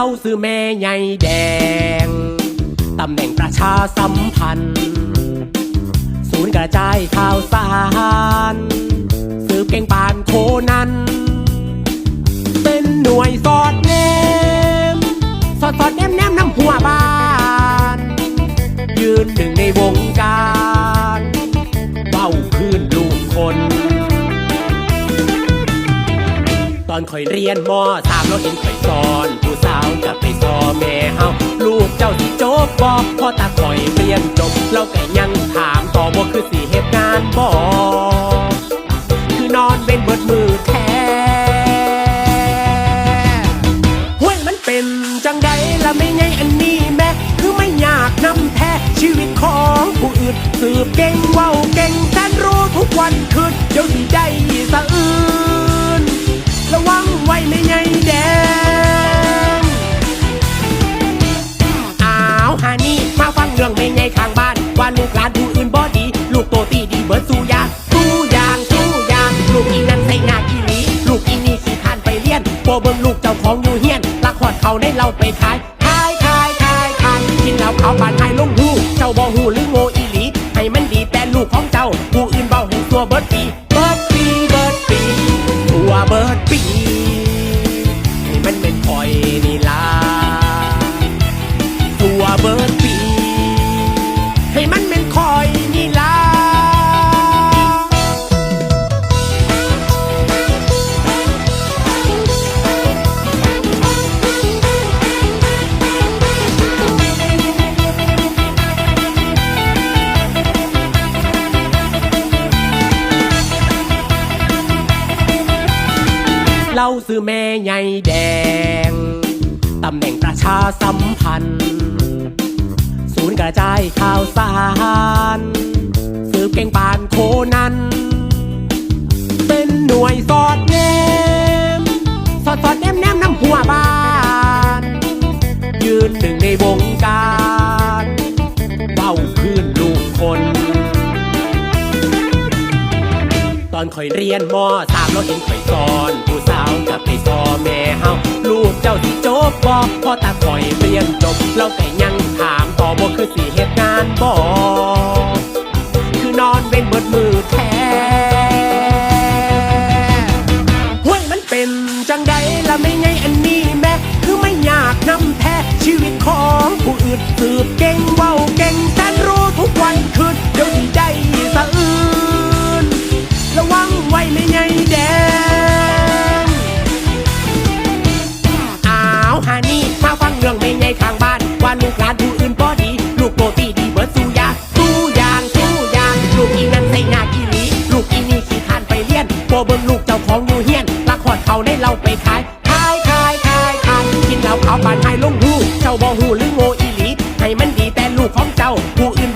ล่าซื้อแม่ใหญ่แดง ตำแหน่งประชาสัมพันธ์ ศูนย์กระจายข่าวสารสืบเก่งปานโคนันเป็นหน่วยสอดแนม สอดสอดแนมแนมน้ำหัวบ้าน ยืนหนึ่งในวงการเบ้าคืนลูกคนตอนคอยเรียนมสามเราเห็นคอยสอน สืบเก่งเว้าเก่งแสนรู้ทุกวันคืนเดี๋ยวสิได้สะอื้นระวังไว้ไม่ไงแดงอ้าวฮานี่มาฟังเรื่องไม่ไงข้างบ้าน ว่าลูกหลานผู้อื่นบ่ดี ลูกโตตีดีเบิดสู้ยาสู้ยางสู้ยางลูกอีนั่นใส่หน้าอีหลีลูกอีนี่ขี้ทานไปเรียนโปเบิ่งลูกเจ้าของอยู่เฮียนลักขอดเขาได้เราไปขายขายขายขายขายกินเหล้าขาปาน หูตั เล่าซื้อแม่ใหญ่แดง ตำแหน่งประชาสัมพันธ์ ศูนย์กระจายข่าวสารสืบเก่งปานโคนั้น ตอนคอยเรียนมสามเราเห็นคอยสอน ผู้สาวกับไปสอแม่เฮาลูกเจ้าสิจบบอกพอตาคอยเรียนจบเราแต่ เมืองไม่ใหญ่ทางบ้าน ว่าลูกหลานผู้อื่นบ่ดี ลูกโบตีดีเบิดสู้ยาสู้ยางสู้ยางลูกอีนั้นใส่หน้าอีหลีลูกอีนี่ขี้ขานไปเลียนโปเบิ่งลูกเจ้าของอยู่เฮียนละอดเขาได้เราไปขายขายขายขายขายกินแล้วเขาบานไทยลงหูเจ้าบ่หูหรือโง่อีลีให้มันดีแต่ลูกของเจ้าผู้อื่น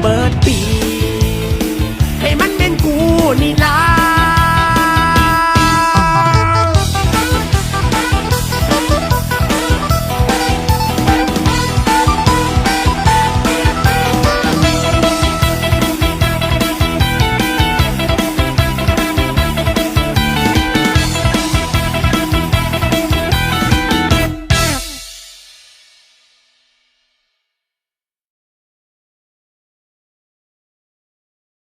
เบิดปี ให้มันเป็นกูนี่ล่ะ